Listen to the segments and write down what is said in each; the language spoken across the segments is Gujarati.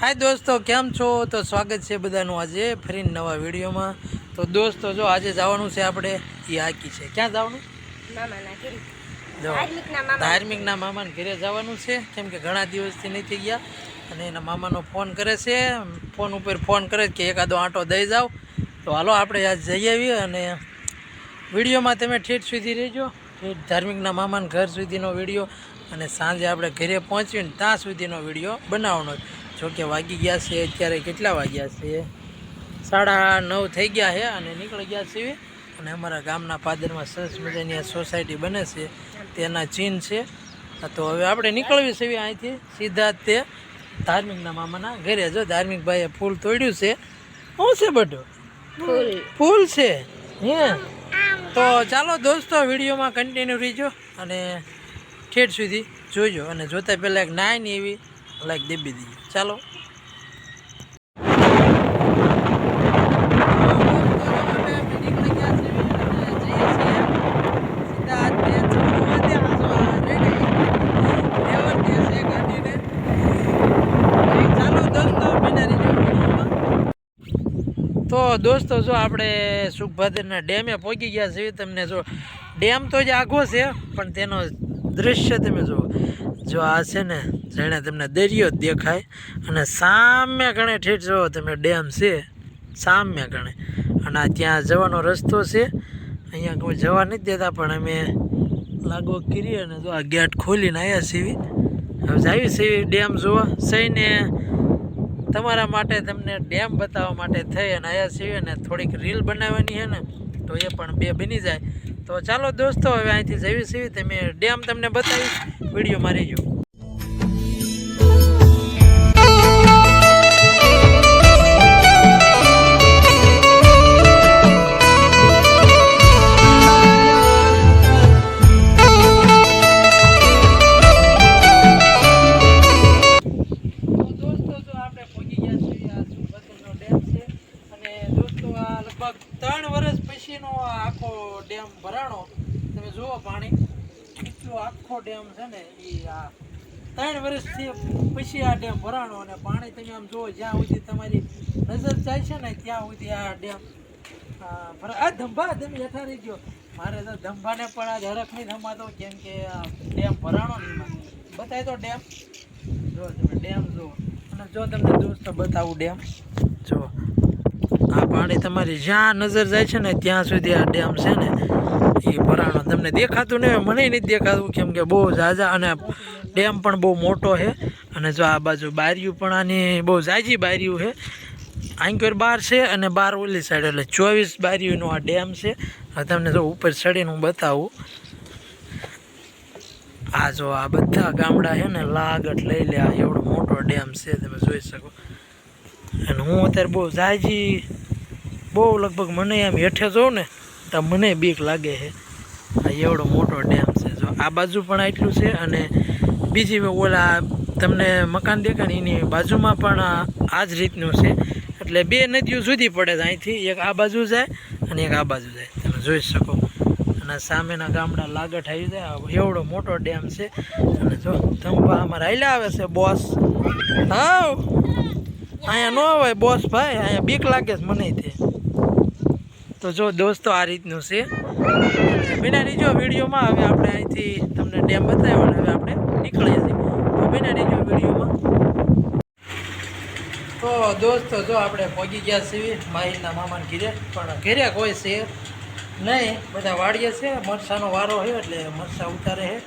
હાય દોસ્તો કેમ છો? તો સ્વાગત છે બધાનું આજે ફરી નવા વિડીયોમાં. તો દોસ્તો જો આજે જવાનું છે આપણે એ હાકી છે. ક્યાં જવાનું? ધાર્મિકના મામા. મામાને ઘરે જવાનું છે. કેમ કે ઘણા દિવસથી નથી ગયા અને એના મામાનો ફોન કરે છે. ફોન ઉપર ફોન કરે કે એકાદો આંટો દઈ જાઓ. તો હાલો આપણે આજ જઈ આવીએ અને વિડીયોમાં તમે ઠેઠ સુધી રહેજો. ઠેઠ ધાર્મિકના મામાના ઘર સુધીનો વીડિયો અને સાંજે આપણે ઘરે પહોંચીને ત્યાં સુધીનો વીડિયો બનાવવાનો જો કે વાગી ગયા છે અત્યારે કેટલા વાગ્યા છે? સાડા નવ થઈ ગયા છે અને નીકળી ગયા છીએ અને અમારા ગામના પાદરમાં સરસ મજાની આ સોસાયટી બને છે. તેના ચીન છે. તો હવે આપણે નીકળવી છે અહીંથી. સીધા તે ધાર્મિકના મામાના ઘરે. જો ધાર્મિક ભાઈએ ફૂલ તોડ્યું છે. શું છે બધું? ફૂલ. ફૂલ છે. હે? તો ચાલો દોસ્તો વિડીયોમાં કન્ટિન્યુ રહીજો અને ઠેઠ સુધી જોજો અને જોતા પહેલાં એક નાની એવી લાઈક દેબી દીજો ચાલો. તો દોસ્તો, જો આપણે સુખભાદરના ડેમે પહોંચી ગયા છીએ. તમને જો ડેમ તો જ આઘો છે, પણ તેનો દૃશ્ય તમે જુઓ. જો આ છે ને જેણે તમને દરિયો દેખાય અને સામે ગણે ઠેઠ જવો તમે ડેમ છે, સામે ગણે અને આ ત્યાં જવાનો રસ્તો છે. અહીંયા કોઈ જવા નથી દેતા, પણ અમે લાગો કરી અને જો આ ગેટ ખોલીને આવ્યા સીવી હવે જાવી સીવી ડેમ જોવા. સહીને તમારા માટે તમને ડેમ બતાવવા માટે થઈ અને આવ્યા સીવી અને થોડીક રીલ બનાવવાની છે ને, તો એ પણ બે બની જાય. તો ચાલો દોસ્તો, હવે અહીંથી જવી સીવી તમે ડેમ તમને બતાવીશ વીડિયો મારી જો. ડેમ છે ને એ આ ત્રણ વર્ષથી પછી આ ડેમ ભરાણો અને પાણી તમે આમ જુઓ, જ્યાં સુધી તમારી નજર જાય છે ને, ત્યાં સુધી આ ડેમ, આ ધંભા તમે હેઠા રહી ગયો. મારે તો ધંભાને પણ આ હરખ નહીં થમાતો કેમ કે ડેમ ભરાણો ને એમાં. બતાય તો ડેમ. જો તમે ડેમ જુઓ. અને જો તમને દોસ્તો બતાવું ડેમ. જો, આ પાણી તમારી જ્યાં નજર જાય છે ને, ત્યાં સુધી આ ડેમ છે ને એ ભરાણો તમને દેખાતું નહીં મને નથી દેખાતું કેમ કે બહુ ઝાઝા અને ડેમ પણ બહુ મોટો છે. અને જો આ બાજુ બારીયું પણ આની બહુ ઝાઝી બારીયું છે. આંકોર બાર છે અને બાર ઓલી સાઈડ એટલે ચોવીસ બારીઓનો આ ડેમ છે. તમને જો ઉપર ચડીને હું બતાવું. આ જો આ બધા ગામડા છે ને લાગટ લઈ લે, આ એવડો મોટો ડેમ છે, તમે જોઈ શકો. અને હું અત્યારે બહુ ઝાઝી, બહુ લગભગ મને એમ હેઠે જોઉં ને, તો મને બીક લાગે છે. આ એવડો મોટો ડેમ છે. જો આ બાજુ પણ આટલું છે અને બીજી ઓલા તમને મકાન દેખાય એની બાજુમાં પણ આ જ રીતનું છે. એટલે બે નદીઓ જુદી પડે છે અહીંથી, એક આ બાજુ જાય અને એક આ બાજુ જાય. તમે જોઈ શકો. અને સામેના ગામડા લાગટ આવી જાય. એવડો મોટો ડેમ છે. અને જો ધંભા અમારે હાલ્યા આવે છે, બોસ. હા અહીંયા ન હોય બોસ ભાઈ, અહીંયા બીક લાગે છે મને તે. તો જો દોસ્તો, આ રીતનું છે. બિના રીજો વિડીયોમાં હવે આપણે અહીંથી તમને ડેમ બતાવ્યો અને હવે આપણે નીકળીએ છીએ. તો બિના રીજો વિડીયોમાં. તો દોસ્તો, જો આપણે પહોંચી ગયા છીએ માહિરના મામાને ઘીરે. પણ ઘેરે કોઈ છે નહીં. બધા વાડીએ છે. મરસાનો વારો છે એટલે મરસા ઉતારે છે.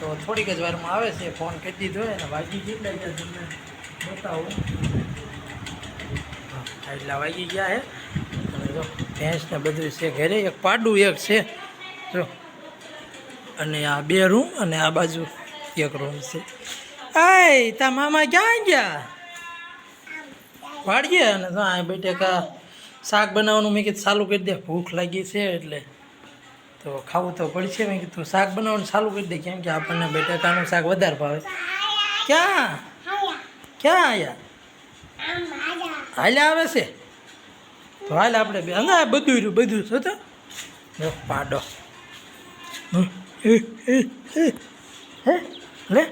તો થોડીક જ વારમાં આવે છે. ફોન કરી દીધો અને વાગી કેટલા ગયા તમને બતાવું. હા, એટલા વાગી ગયા અને જો ભેંસ ને બધું છે ઘરે એક પાડું એક છે. જો અને આ બે રૂમ અને આ બાજુ એક રૂમ છે. આય તા મામા ક્યાં ગયા? વાળીએ અને તો આ બેટેકા શાક બનાવવાનું મેં કીધું ચાલુ કરી દે ભૂખ લાગી છે એટલે. તો ખાવું તો પડશે મેં કીધું શાક બનાવવાનું ચાલુ કરી દે કેમ કે આપણને બેટેકાનું શાક વધારે ભાવે. ક્યાં? ક્યાં આવ્યા હાલ્યા આવે છે? તો હાલ આપણે બે હા બધું રહ્યું બધું છે તો પાડો. હે, લે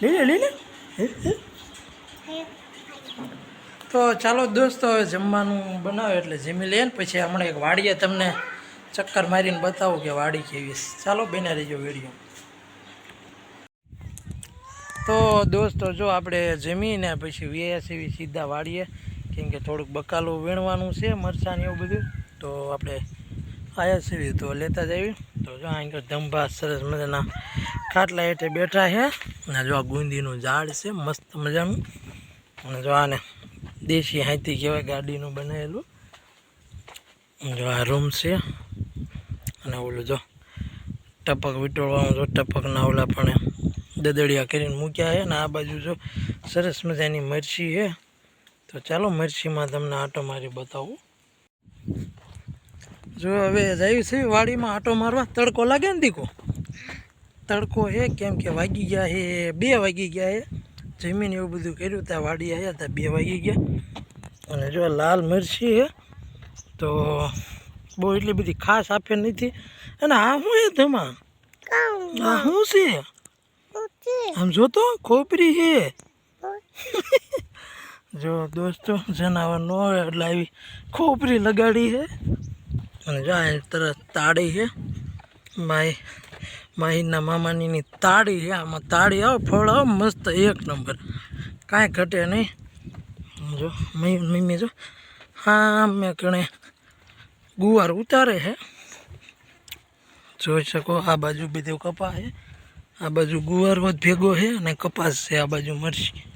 લઈ લે લઈ લે. તો ચાલો દોસ્તો હવે જમવાનું બનાવે એટલે જમી લઈએ ને. પછી હમણાં એક વાડીએ તમને ચક્કર મારીને બતાવું કે વાડી કેવી ચાલો બેને રહીજો વીડિયો. તો દોસ્તો જો આપણે જમીને પછી વ્યાસ એવી સીધા વાળીએ કેમ કે થોડુંક બકાલું વીણવાનું છે, મરચાં એવું બધું. તો આપણે આયા સીવી તો લેતા જઈએ તો જો અહીં ધંભા સરસ મજાના ખાટલા હેઠે બેઠા છે. અને જો આ ગુંદીનું ઝાડ છે, મસ્ત મજાનું. અને જો આને દેશી હાથી કહેવાય, ગાડીનું બનાવેલું. જો આ રૂમ છે. અને ઓલું જો ટપક વિટોળવાનું જો ટપકના ઓલા પણ દદડિયા કરીને મૂક્યા છે. અને આ બાજુ જો સરસ મજાની મરચી છે. તો ચાલો મરચીમાં તમને આટો મારી બતાવું. જો હવે જાય છે વાડીમાં આટો મારવા. તડકો લાગે ને દીકો? તડકો હે કેમ કે વાગી ગયા હે બે વાગી ગયા હે. જમીન એવું બધું કર્યું ત્યાં વાડી આવ્યા ત્યાં બે વાગી ગયા. અને જો લાલ મરચી હે તો બહુ એટલી બધી ખાસ આપે નથી. અને આ શું હે તેમાં? આ શું છે? આમ જોતો ખોપરી છે? જો દોસ્તો જનાવર નો હોય એટલે આવી ખોપરી લગાડી છે. અને જાય તરત તાળી છે. માય માહીના મામાનીની તાળી છે. આમાં તાળી આવો, ફળ આવો, મસ્ત એક નંબર. કાંઈ ઘટે નહીં. જો મમ્મી જો, હા, મેં કણે ગુવાર ઉતારે છે. જોઈ શકો, આ બાજુ બધું કપા છે. આ બાજુ ગુવાર વધ ભેગો છે અને કપાસ છે આ બાજુ મરચી.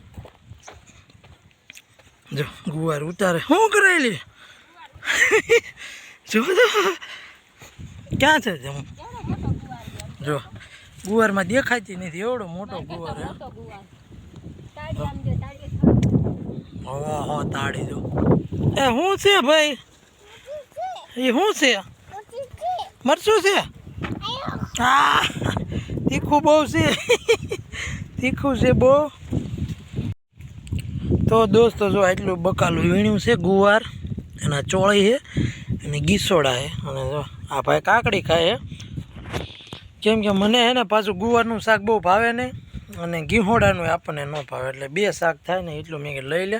જો ગુવાર ઉતારે. શું કરાયેલી જો ક્યાં છે જમ જો ગુવારમાં દેખાતી નથી. એવડો મોટો ગુવાર હે. હો તાળી જો. એ શું છે ભાઈ? એ શું છે? મરચું છે? હા તીખું બહુ છે. તીખું છે બહુ. તો દોસ્તો, જો આટલું બકાલું વીણ્યું છે ગુવાર, એના ચોળી છે અને ગીસોડા છે. અને જો, આ ભાઈ કાકડી ખાય કેમ કે મને હે ને પાછું ગુવારનું શાક બહુ ભાવે નહીં અને ગીહોડાનું આપણને ન ભાવે. એટલે બે શાક થાય ને એટલું મેં લઈ લે.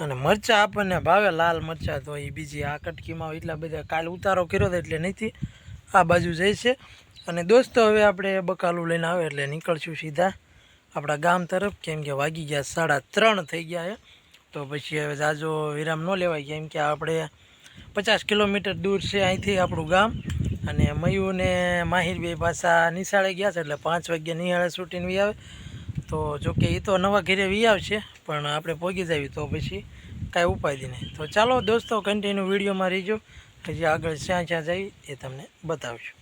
અને મરચાં આપણને ભાવે, લાલ મરચાં તો એ બીજી આ કટકીમાં એટલા બધા. કાલ ઉતારો કર્યો હતો એટલે નથી. આ બાજુ છે. અને દોસ્તો, હવે આપણે બકાલું લઈને આવે એટલે નીકળશું સીધા. આપણા ગામ તરફ કેમ કે વાગી ગયા સાડા ત્રણ થઈ ગયા છે. તો પછી હવે જાજો વિરામ ન લેવાય, કેમ કે આપણે પચાસ કિલોમીટર દૂર છે અહીંથી આપણું ગામ. અને મયુર ને માહિર બે પાછા નિશાળે ગયા છે, એટલે પાંચ વાગ્યા નિહાળે છૂટીને વી આવે. તો જોકે એ તો નવા ઘરે વી આવશે, પણ આપણે પહોંચી જાવી, તો પછી કાંઈ ઉપાય નહીં. તો ચાલો દોસ્તો કન્ટિન્યુ વિડીયોમાં રહીજો. હજી આગળ જ્યાં જ્યાં જઈ એ તમને બતાવશું.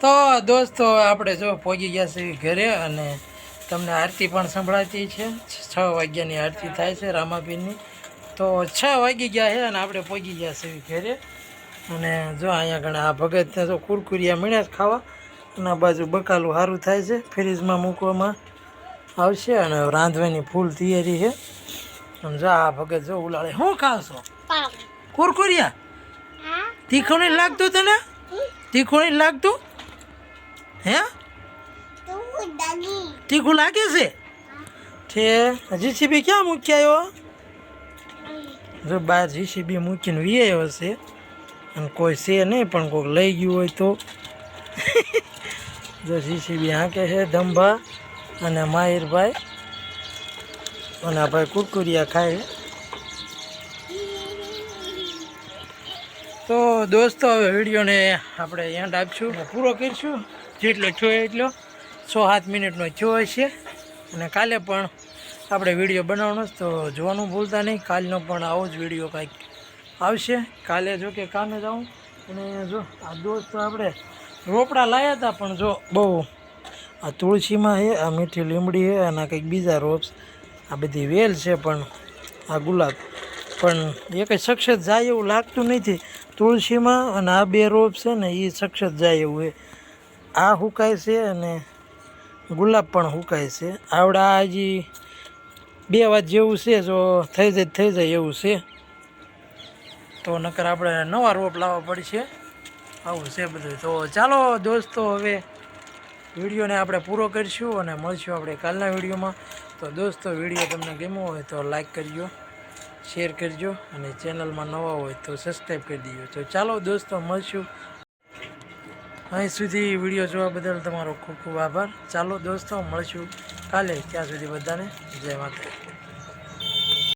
તો દોસ્તો આપણે જો પહોંચી ગયા છે ઘરે અને તમને આરતી પણ સંભળાતી છે. છ વાગ્યાની આરતી થાય છે રામાપીરની. તો છ વાગી ગયા છે અને આપણે પહોંચી ગયા છે ઘરે. અને જો અહીંયા ઘણા આ ભગતને તો કુરકુરિયા મળ્યા જ ખાવા. અને બાજુ બકાલું સારું થાય છે. ફ્રીજમાં મૂકવામાં આવશે અને રાંધવાની ફૂલ તૈયારી છે. અને જો આ ભગત જો ઉલાળે. શું ખાવશો કુરકુરિયા? તીખું નહીં લાગતું તને? તીખું નહીં લાગતું? હે? તીખું લાગે છે? છે જીસીબી ક્યાં મૂક્યા આવ્યો? જો બહાર જીસીબી મૂકીને વી હશે છે. અને કોઈ છે નહીં પણ કોઈક લઈ ગયું હોય તો. જો જીસીબી હાંકે છે ધંભા અને માહિરભાઈ અને આ ભાઈ કુરકુરિયા ખાય તો દોસ્તો હવે વિડીયોને આપણે એન્ડ આપીશું. પૂરો કરીશું. જેટલો જોઈએ એટલો સો સાત મિનિટનો છો હશે. અને કાલે પણ આપણે વીડિયો બનાવવાનો છે, તો જોવાનું ભૂલતા નહીં. કાલનો પણ આવો જ વીડિયો કાંઈક આવશે. કાલે જો કે કામે જાઉં. અને જો આ દોસ્ત આપણે રોપડા લાવ્યા હતા, પણ જો બહુ આ તુલસીમાં છે, આ મીઠી લીમડી છે, અને કંઈક બીજા રોપ્સ. આ બધી વેલ છે, પણ આ ગુલાબ. પણ એ કંઈ સક્ષત જાય એવું લાગતું નથી. તુલસીમાં અને આ બે રોપ છે ને એ સક્ષત જાય એવું છે. આ હુકાય છે અને ગુલાબ પણ હુકાય છે. આવડા હજી બે વાત જેવું છે, જો થઈ જાય થઈ જાય એવું છે. તો નકર આપણે નવા રોપ લાવવા પડશે. આવું છે બધું. તો ચાલો દોસ્તો, હવે વિડીયોને આપણે પૂરો કરીશું અને મળશું આપણે કાલના વિડીયોમાં. તો દોસ્તો, વીડિયો તમને ગમ્યો હોય તો લાઈક કરજો, શેર કરજો અને ચેનલમાં નવા હોય તો સબસ્ક્રાઈબ કરી દેજો. તો ચાલો દોસ્તો, મળશું. અહીં સુધી વીડિયો જોવા બદલ તમારો ખૂબ ખૂબ આભાર. ચાલો દોસ્તો, મળશું કાલે. ત્યાં સુધી બધાને જય માતા